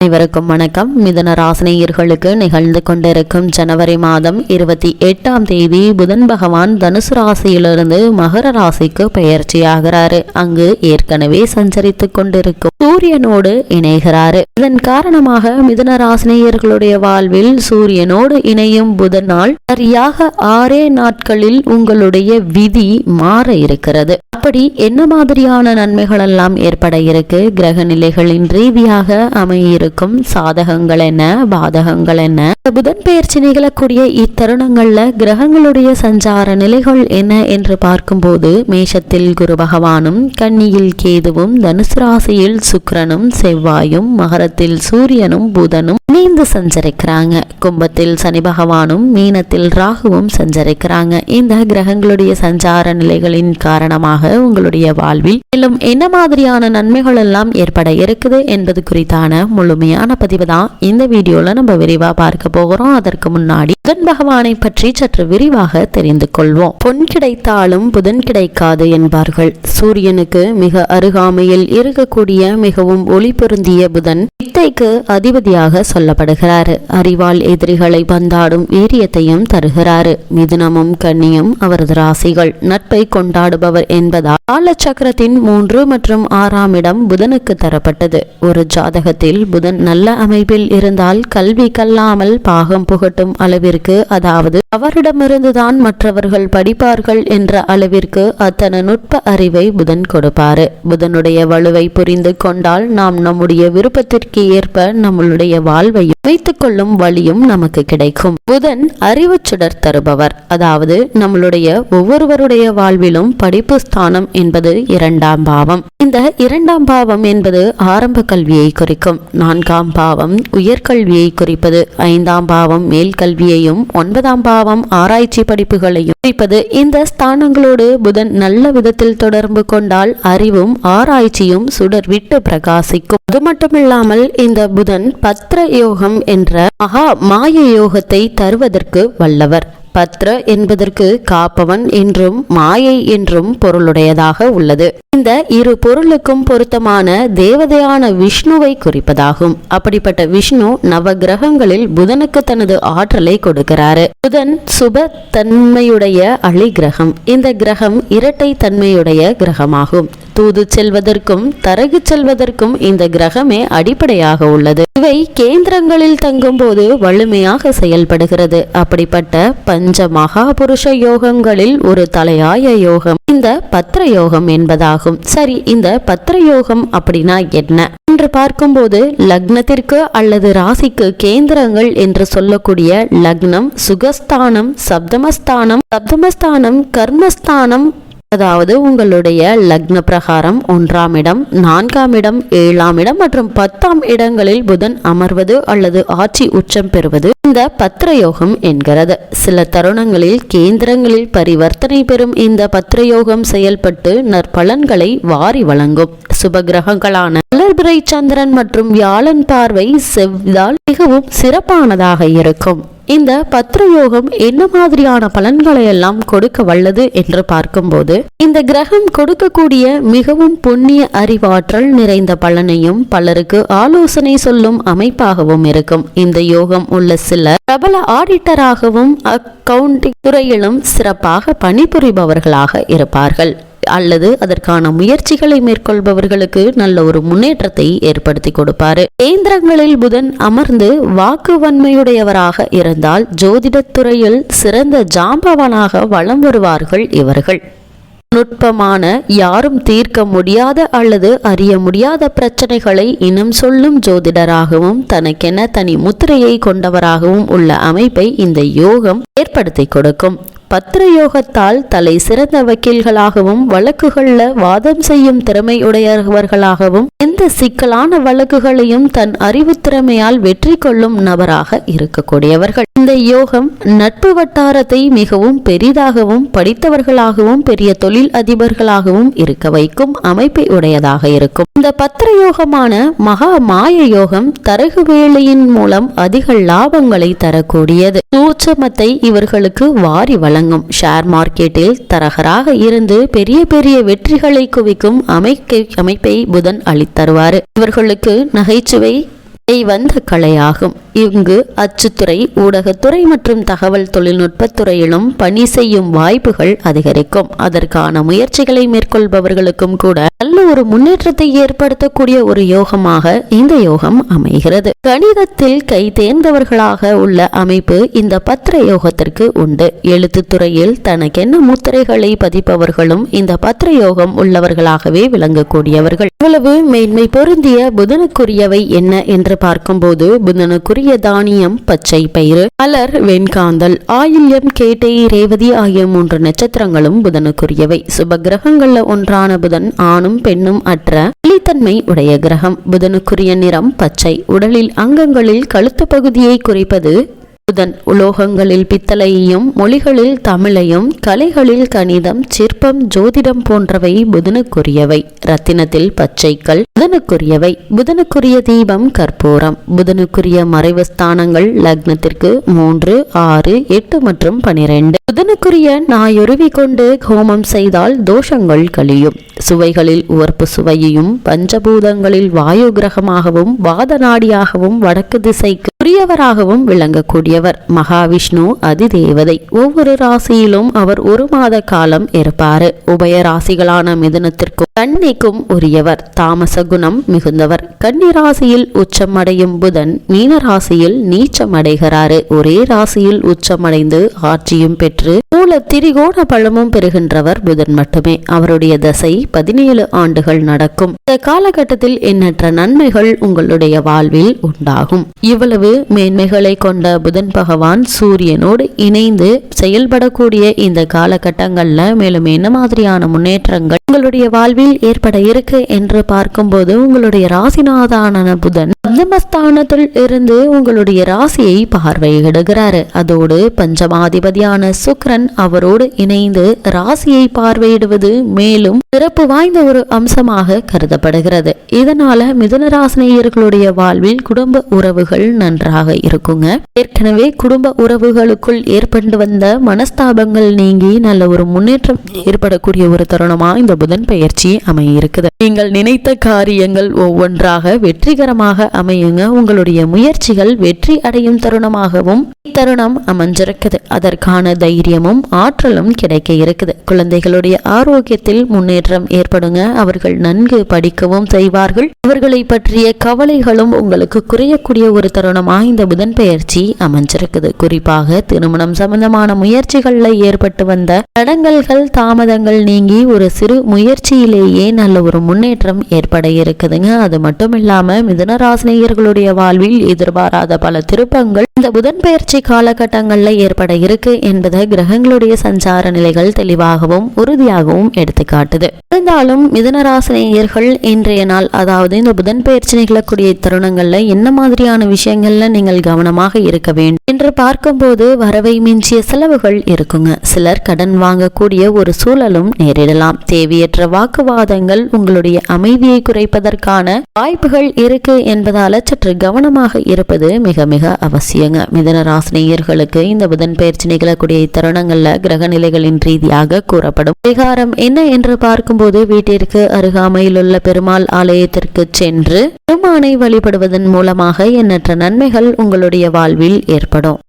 அனைவருக்கும் வணக்கம். மிதன ராசினியர்களுக்கு நிகழ்ந்து கொண்டிருக்கும் ஜனவரி மாதம் இருபத்தி எட்டாம் தேதி புதன் பகவான் தனுசு ராசியிலிருந்து மகர ராசிக்கு பெயர்ச்சியாகிறாரு. அங்கு ஏற்கனவே சஞ்சரித்துக் கொண்டிருக்கும் சூரியனோடு இணைகிறாரு. இதன் காரணமாக மிதன ராசினியர்களுடைய வாழ்வில் சூரியனோடு இணையும் புதனால் நாள் சரியாக ஆறே நாட்களில் உங்களுடைய விதி மாற இருக்கிறது. அப்படி என்ன மாதிரியான நன்மைகள் எல்லாம் ஏற்பட இருக்கு? கிரக நிலைகளின் ரீதியாக அமையிருக்கும் சாதகங்கள் என்ன? பாதகங்கள் என்ன? புதன் பெயர்ச்சி நிகழக்கூடிய இத்தருணங்கள்ல கிரகங்களுடைய சஞ்சார நிலைகள் என்ன என்று பார்க்கும்போது மேஷத்தில் குரு பகவானும் கன்னியில் கேதுவும் தனுசு ராசியில் சுக்கரனும் செவ்வாயும் மகரத்தில் சூரியனும் புதனும் இணைந்து சஞ்சரிக்கிறாங்க. கும்பத்தில் சனி பகவானும் மீனத்தில் ராகுவும் சஞ்சரிக்கிறாங்க. இந்த கிரகங்களுடைய சஞ்சார நிலைகளின் காரணமாக உங்களுடைய வாழ்வில் மேலும் என்ன மாதிரியான நன்மைகள் எல்லாம் ஏற்பட இருக்குது என்பது குறித்தான முழுமையான பதிவு தான் இந்த வீடியோல நம்ம விரிவா பார்க்க போகிறோம். அதற்கு முன்னாடி புதன் பகவானை பற்றி சற்று விரிவாக தெரிந்து கொள்வோம். பொன் கிடைத்தாலும் புதன் கிடைக்காது என்பார்கள். சூரியனுக்கு மிக அருகாமையில் இருக்கக்கூடிய மிகவும் ஒளி பொருந்திய புதன் வித்தைக்கு அதிபதியாக சொல்லப்படுகிறார். அறிவால் எதிரிகளை பந்தாடும் வீரியத்தையும் தருகிறாரு. மிதுனமும் கண்ணியும் அவரது ராசிகள். நட்பை கொண்டாடுபவர் என்பதால் காலச்சக்கரத்தின் மூன்று மற்றும் ஆறாம் இடம் புதனுக்கு தரப்பட்டது. ஒரு ஜாதகத்தில் புதன் நல்ல அமைப்பில் இருந்தால் கல்வி கல்லாமல் பாகம் புகட்டும் அளவிற்கு அதாவது அவரிடமிருந்துதான் மற்றவர்கள் படிப்பார்கள் என்ற அளவிற்கு அத்தனை நுட்ப அறிவை புதன் கொடுப்பாரு. புதனுடைய வலுவை புரிந்து கொண்டால் நாம் நம்முடைய விருப்பத்திற்கு ஏற்ப நம்மளுடைய வாழ்வை அமைத்துக் கொள்ளும் வழியும் நமக்கு கிடைக்கும். புதன் அறிவு சுடர் தருபவர். அதாவது நம்மளுடைய ஒவ்வொருவருடைய வாழ்விலும் படிப்பு ஸ்தான் ஸ்தானம் என்பது இரண்டாம் பாவம். இந்த இரண்டாம் பாவம் என்பது ஆரம்ப கல்வியை குறிக்கும். நான்காம் பாவம் உயர்கல்வியை குறிப்பது. ஐந்தாம் பாவம் மேல் கல்வியையும் ஒன்பதாம் பாவம் ஆராய்ச்சி படிப்புகளையும் குறிப்பது. இந்த ஸ்தானங்களோடு புதன் நல்ல விதத்தில் தொடர்பு கொண்டால் அறிவும் ஆராய்ச்சியும் சுடர் விட்டு பிரகாசிக்கும். அது மட்டுமில்லாமல் இந்த புதன் பத்ர யோகம் என்ற மகா மாய யோகத்தை தருவதற்கு வல்லவர். பத்ர என்பதற்கு காப்பவன் என்றும் மாயை என்றும் பொருளுடையதாக உள்ளது. இந்த இரு பொருளுக்கும் பொருத்தமான தேவதையான விஷ்ணுவை குறிப்பதாகும். அப்படிப்பட்ட விஷ்ணு நவ கிரகங்களில் புதனுக்கு தனது ஆற்றலை கொடுக்கிறாரு. புதன் சுப தன்மையுடைய அழி கிரகம் இந்த கிரகம் இரட்டை தன்மையுடைய கிரகமாகும். தூது செல்வதற்கும் தரகு செல்வதற்கும் இந்த கிரகமே அடிப்படையாக உள்ளது. இவை கேந்திரங்களில் தங்கும்போது வலிமையாக செயல்படுகிறது. அப்படிப்பட்ட பஞ்ச மகாபுருஷ யோகங்களில் ஒரு தலையாய யோகம் இந்த பத்திர யோகம் என்பதாகும். சரி இந்த பத்திர யோகம் அப்படின்னா என்ன? என்று பார்க்கும்போது லக்னத்திற்கு அல்லது ராசிக்கு கேந்திரங்கள் என்று சொல்லக்கூடிய லக்னம் சுகஸ்தானம் சப்தமஸ்தானம் சப்தமஸ்தானம் கர்மஸ்தானம் அதாவது உங்களுடைய லக்ன பிரகாரம் ஒன்றாம் இடம் நான்காம் இடம் ஏழாம் இடம் மற்றும் பத்தாம் இடங்களில் புதன் அமர்வது அல்லது ஆட்சி உச்சம் பெறுவது இந்த பத்திரயோகம் என்கிறது. சில தருணங்களில் கேந்திரங்களில் பரிவர்த்தனை பெறும் இந்த பத்திரயோகம் செயல்பட்டு நற்பலன்களை வாரி வழங்கும். சுப கிரகங்களான வளர்பிறை சந்திரன் மற்றும் வியாழன் பார்வை செவ்வால் மிகவும் சிறப்பானதாக இருக்கும். இந்த பத்ர யோகம் என்ன மாதிரியான பலன்களை எல்லாம் கொடுக்க வல்லது என்று பார்க்கும்போது இந்த கிரகம் கொடுக்கக்கூடிய மிகவும் புண்ணிய அறிவாற்றல் நிறைந்த பலனையும் பலருக்கு ஆலோசனை சொல்லும் அமைப்பாகவும் இருக்கும். இந்த யோகம் உள்ள சிலர் பிரபல ஆடிட்டராகவும் அக்கவுண்டிங் துறையிலும் சிறப்பாக பணிபுரிபவர்களாக இருப்பார்கள். அல்லது அதற்கான முயற்சிகளை மேற்கொள்பவர்களுக்கு நல்ல ஒரு முன்னேற்றத்தை ஏற்படுத்தி கொடுப்பாரு. கேந்திரங்களில் புதன் அமர்ந்து வாக்குவன்மையுடையவராக இருந்தால் ஜோதிடத்துறையில் சிறந்த ஜாம்பவனாக வலம் வருவார்கள் இவர்கள். நுட்பமான யாரும் தீர்க்க முடியாத அல்லது அறிய முடியாத பிரச்சனைகளை இனம் சொல்லும் ஜோதிடராகவும் தனக்கென தனி முத்திரையை கொண்டவராகவும் உள்ள அமைப்பை இந்த யோகம் ஏற்படுத்தி கொடுக்கும். பத்திர யோகத்தால் தலை சிறந்த வக்கீல்களாகவும் வழக்குகள்ல வாதம் செய்யும் திறமையுடையவர்களாகவும் எந்த சிக்கலான வழக்குகளையும் தன் அறிவு திறமையால் வெற்றி கொள்ளும் நபராக இருக்கக்கூடியவர்கள். இந்த யோகம் நட்பு வட்டாரத்தை மிகவும் பெரிதாகவும் படித்தவர்களாகவும் பெரிய தொழில் அதிபர்களாகவும் இருக்க வைக்கும் அமைப்பை உடையதாக இருக்கும். இந்த பத்திர யோகமான மகா மாய யோகம் தரகு வேலையின் மூலம் அதிக லாபங்களை தரக்கூடியது. சூட்சமத்தை இவர்களுக்கு வாரி வழங்கும். ஷேர் மார்க்கெட்டில் தரகராக இருந்து பெரிய பெரிய வெற்றிகளை குவிக்கும் அமைக்கை அமைப்பை புதன் அளித்தருவாரு. இவர்களுக்கு நகைச்சுவை வந்த கலையாகும். இங்கு அச்சுத்துறை ஊடகத்துறை மற்றும் தகவல் தொழில்நுட்பத்துறையிலும் பணி செய்யும் வாய்ப்புகள் அதிகரிக்கும். அதற்கான முயற்சிகளை மேற்கொள்பவர்களுக்கும் கூட நல்ல ஒரு முன்னேற்றத்தை ஏற்படுத்தக்கூடிய ஒரு யோகமாக இந்த யோகம் அமைகிறது. கணிதத்தில் கை தேர்ந்தவர்களாக உள்ள அமைப்பு இந்த பத்திர யோகத்திற்கு உண்டு எழுத்துத்துறையில் தனக்கென்ன முத்திரைகளை பதிப்பவர்களும் இந்த பத்திர யோகம் உள்ளவர்களாகவே விளங்கக்கூடியவர்கள். இவ்வளவு மேன்மை பொருந்திய புதனுக்குரியவை என்ன என்று பார்க்கும்போது புதனுக்குரிய தானியம் பச்சை பயிறு அலர் வெண்காந்தல் ஆயில்யம் கேட்டை ரேவதி ஆகிய மூன்று நட்சத்திரங்களும் புதனுக்குரியவை. சுப கிரகங்கள்ல ஒன்றான புதன் ஆணும் பெண்ணும் அற்ற வெளித்தன்மை உடைய கிரகம். புதனுக்குரிய நிறம் பச்சை. உடலில் அங்கங்களில் கழுத்து பகுதியை குறைப்பது புதன் உலோகங்களில் பித்தளையையும் மொழிகளில் தமிழையும் கலைகளில் கணிதம் சிற்பம் ஜோதிடம் போன்றவை புதனுக்குரியவை. ரத்தினத்தில் பச்சைக்கல் புதனுக்குரியவை. புதனுக்குரிய தீபம் கற்பூரம். புதனுக்குரிய மறைவு ஸ்தானங்கள் லக்னத்திற்கு மூன்று ஆறு எட்டு மற்றும் பனிரெண்டு. புதனுக்குரிய நாயொருவி கொண்டு ஹோமம் செய்தால் தோஷங்கள் கழியும். சுவைகளில் உவர்ப்பு சுவையையும் பஞ்சபூதங்களில் வாயு கிரகமாகவும் வாத நாடியாகவும் வடக்கு திசைக்கு உரியவராகவும் விளங்கக்கூடிய விளங்கக்கூடியவர் மகாவிஷ்ணு அதிதேவதை. ஒவ்வொரு ராசியிலும் அவர் ஒரு மாத காலம் இருப்பார். உபய ராசிகளான மிதுனத்திற்கும் கன்னிக்கும் உரியவர் தாமச குணம் மிகுந்தவர். கன்னி ராசியில் உச்சமடையும் புதன் மீன ராசியில் நீச்சமடைகிறாரு. ஒரே ராசியில் உச்சமடைந்து ஆட்சியும் பெற்று மூல திரிகோண பழமும் பெறுகின்றவர் புதன் மட்டுமே. அவருடைய தசை பதினேழு ஆண்டுகள் நடக்கும். இந்த காலகட்டத்தில் எண்ணற்ற நன்மைகள் உங்களுடைய வாழ்வில் உண்டாகும். இவ்வளவு மேன்மைகளை கொண்ட புதன் பகவான் சூரியனோடு இணைந்து செயல்படக்கூடிய இந்த காலகட்டங்களில் மேலும் என்ன மாதிரியான முன்னேற்றங்கள் உங்களுடைய வாழ்வில் ஏற்பட இருக்கு என்று பார்க்கும்போது உங்களுடைய ராசிநாதான புதன் பஞ்சமஸ்தானத்தில் இருந்து உங்களுடைய ராசியை பார்வையிடுகிறாரு. அதோடு பஞ்சமாதிபதியான சுக்ரன் அவரோடு இணைந்து ராசியை பார்வையிடுவது மேலும் சிறப்பு வாய்ந்த ஒரு அம்சமாக கருதப்படுகிறது. இதனால மிதுன ராசினியர்களுடைய வாழ்வில் குடும்ப உறவுகள் நன்றாக இருக்குங்க. ஏற்கனவே குடும்ப உறவுகளுக்குள் ஏற்பட்டு வந்த மனஸ்தாபங்கள் நீங்கி நல்ல ஒரு முன்னேற்றம் ஏற்படக்கூடிய ஒரு தருணமா இந்த புதன் பயிற்சி அமைய இருக்குது நீங்கள் நினைத்த காரியங்கள் ஒவ்வொன்றாக வெற்றிகரமாக அமையுங்க. உங்களுடைய முயற்சிகள் வெற்றி அடையும் தருணமாகவும் இத்தருணம் அமைஞ்சிருக்குது. அதற்கான தைரியமும் ஆற்றலும் கிடைக்க இருக்குது. குழந்தைகளுடைய ஆரோக்கியத்தில் முன்னேற்றம் ஏற்படுங்க. அவர்கள் நன்கு படிக்கவும் செய்வார்கள். அவர்களை பற்றிய கவலைகளும் உங்களுக்கு குறையக்கூடிய ஒரு தருணமாக இந்த புதன் பெயர்ச்சி அமைஞ்சிருக்குது. குறிப்பாக திருமணம் சம்பந்தமான முயற்சிகளில் ஏற்பட்டு வந்த தடங்கல்கள் தாமதங்கள் நீங்கி ஒரு சிறு முயற்சியிலேயே நல்ல ஒரு முன்னேற்றம் ஏற்பட இருக்குதுங்க. அது மட்டும் இல்லாம மிதனராசினியர்களுடைய வாழ்வில் எதிர்பாராத பல திருப்பங்கள் இந்த புதன் பயிற்சி காலகட்டங்கள்ல ஏற்பட இருக்கு என்பதை கிரகங்களுடைய சஞ்சார நிலைகள் தெளிவாகவும் உறுதியாகவும் எடுத்துக்காட்டுது. இருந்தாலும் மிதனராசினியர்கள் இன்றைய நாள் அதாவது இந்த புதன் பயிற்சி நிகழக்கூடிய தருணங்கள்ல என்ன மாதிரியான விஷயங்கள்ல நீங்கள் கவனமாக இருக்க வேண்டும் என்று பார்க்கும்போது வரவை மிஞ்சிய செலவுகள் இருக்குங்க. சிலர் கடன் வாங்கக்கூடிய ஒரு சூழலும் நேரிடலாம். தேவி தேவையற்ற வாக்குவாதங்கள் உங்களுடைய அமைதியை குறைப்பதற்கான வாய்ப்புகள் இருக்கு என்பதால சற்று கவனமாக இருப்பது மிக மிக அவசியங்க. மிதன ராசினியர்களுக்கு இந்த புதன் பயிற்சி நிகழக்கூடிய தருணங்கள்ல கிரக நிலைகளின் ரீதியாக கூறப்படும் பரிகாரம் என்ன என்று பார்க்கும்போது வீட்டிற்கு அருகாமையில் உள்ள பெருமாள் ஆலயத்திற்கு சென்று பெருமானை வழிபடுவதன் மூலமாக எண்ணற்ற நன்மைகள் உங்களுடைய வாழ்வில் ஏற்படும்.